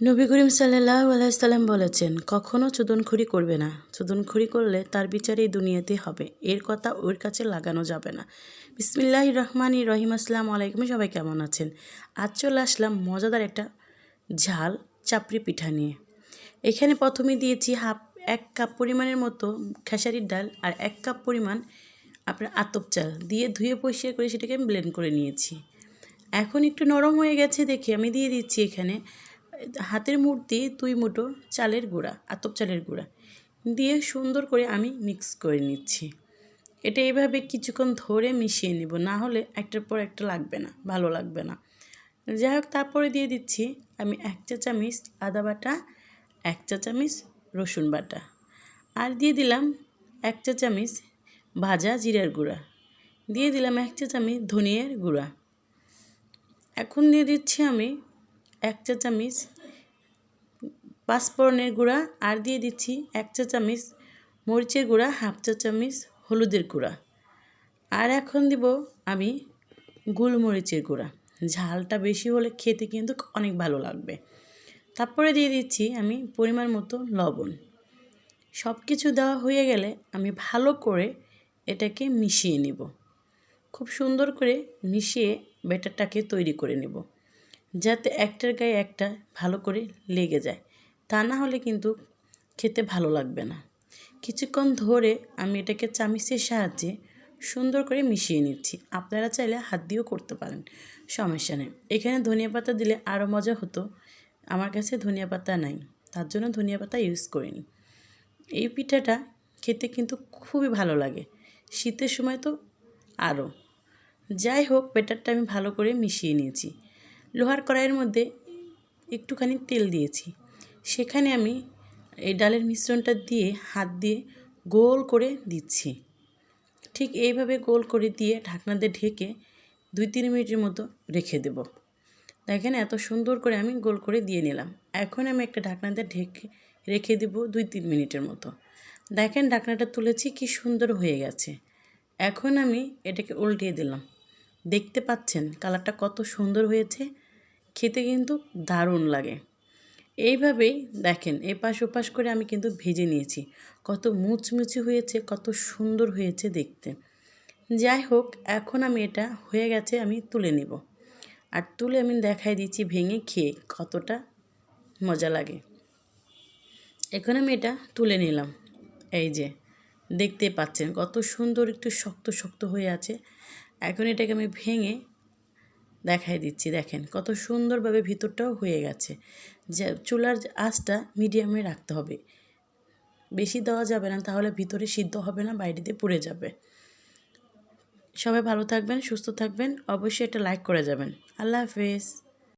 নবী করিম সাল্লাহ আলাইসাল্লাম বলেছেন কখনও চুদনখুরি করবে না। চুদনখুরি করলে তার বিচার এই দুনিয়াতে হবে। এর কথা ওর কাছে লাগানো যাবে না। বিসমিল্লাহ রহমান রহিম, আসসালাম আলাইকুম। সবাই কেমন আছেন? আজ চলে আসলাম মজাদার একটা ঝাল চাপড়ি পিঠা নিয়ে। এখানে প্রথমে দিয়েছি হাফ, এক কাপ পরিমাণের মতো খেসারির ডাল আর এক কাপ পরিমাণ আপনার আতপ চাল। দিয়ে ধুয়ে পরিষ্কার করে সেটাকে আমি ব্লেন্ড করে নিয়েছি। এখন একটু নরম হয়ে গেছে দেখে আমি দিয়ে দিচ্ছি এখানে হাতের মূর্তি দুই মুঠো চালের গুঁড়া, আতপ চালের গুঁড়া দিয়ে সুন্দর করে আমি মিক্স করে নিচ্ছি। এটা এইভাবে কিছুক্ষণ ধরে মিশিয়ে নিব, না হলে একটার পর একটা লাগবে না, ভালো লাগবে না। যাই হোক, তারপরে দিয়ে দিচ্ছি আমি এক চা চামিচ আদা বাটা, এক চা চামিচ রসুন বাটা আর দিয়ে দিলাম এক চা চামিচ ভাজা জিরার গুঁড়া। দিয়ে দিলাম এক চা চামিচ ধনিয়ার গুঁড়া। এখন দিয়ে দিচ্ছি আমি এক চা চামিচ পাঁচফোড়নের গুঁড়া, আর দিয়ে দিচ্ছি এক চা চামিচ মরিচের গুঁড়া, হাফ চা চামিচ হলুদের গুঁড়া। আর এখন দিব আমি গোলমরিচের গুঁড়া। ঝালটা বেশি হলে খেতে কিন্তু অনেক ভালো লাগবে। তারপরে দিয়ে দিচ্ছি আমি পরিমাণ মতো লবণ। সব কিছু দেওয়া হয়ে গেলে আমি ভালো করে এটাকে মিশিয়ে নিব। খুব সুন্দর করে মিশিয়ে ব্যাটারটাকে তৈরি করে নেব। যাতে একটার গায়ে একটা ভালো করে লেগে যায়। তা না হলে কিন্তু খেতে ভালো লাগবে না। কিছুক্ষণ ধরে আমি এটাকে চামিচের সাহায্যে সুন্দর করে মিশিয়ে নিচ্ছি। আপনারা চাইলে হাত দিয়েও করতে পারেন, সমস্যা নেই। এখানে ধনিয়া পাতা দিলে আরও মজা হতো। আমার কাছে ধনিয়া পাতা নাই, তার জন্য ধনিয়া পাতা ইউজ করিনি। এই পিঠাটা খেতে কিন্তু খুবই ভালো লাগে, শীতের সময় তো আরও। যাই হোক, ব্যাটারটা আমি ভালো করে মিশিয়ে নিয়েছি। লোহার কড়াইয়ের মধ্যে একটুখানি তেল দিয়েছি। সেখানে আমি এই ডালের মিশ্রণটা দিয়ে হাত দিয়ে গোল করে দিচ্ছি। ঠিক এইভাবে গোল করে দিয়ে ঢাকনা দিয়ে ঢেকে দুই তিন মিনিটের মতো রেখে দেব। দেখেন এত সুন্দর করে আমি গোল করে দিয়ে নিলাম। এখন আমি একটা ঢাকনা দিয়ে ঢেকে রেখে দেব দুই তিন মিনিটের মতো। দেখেন ঢাকনাটা তুলেছি, কি সুন্দর হয়ে গেছে। এখন আমি এটাকে উল্টিয়ে দিলাম। দেখতে পাচ্ছেন কালারটা কত সুন্দর হয়েছে। খেতে কিন্তু দারুণ লাগে। এইভাবেই দেখেন, এপাশ ওপাশ করে আমি কিন্তু ভেজে নিয়েছি। কত মুচমুচি হয়েছে, কত সুন্দর হয়েছে দেখতে। যাই হোক, এখন আমি এটা হয়ে গেছে, আমি তুলে নেব। আর তুলে আমি দেখাই দিচ্ছি ভেঙে খেয়ে কতটা মজা লাগে। এখন আমি এটা তুলে নিলাম। এই যে, দেখতে পাচ্ছেন কত সুন্দর একটু শক্ত শক্ত হয়ে আছে। এখন এটাকে আমি ভেঙে দেখাই দিচ্ছি, দেখেন। কত সুন্দরভাবে ভিতরটাও হয়ে গেছে। যে, চুলার আঁচটা মিডিয়ামে রাখতে হবে। বেশি দেওয়া যাবে না, তাহলে ভিতরে সিদ্ধ হবে না বাইরেতে পুড়ে যাবে। সবাই ভালো থাকবেন, সুস্থ থাকবেন, অবশ্যই এটা লাইক করে যাবেন। আল্লাহ হাফেজ।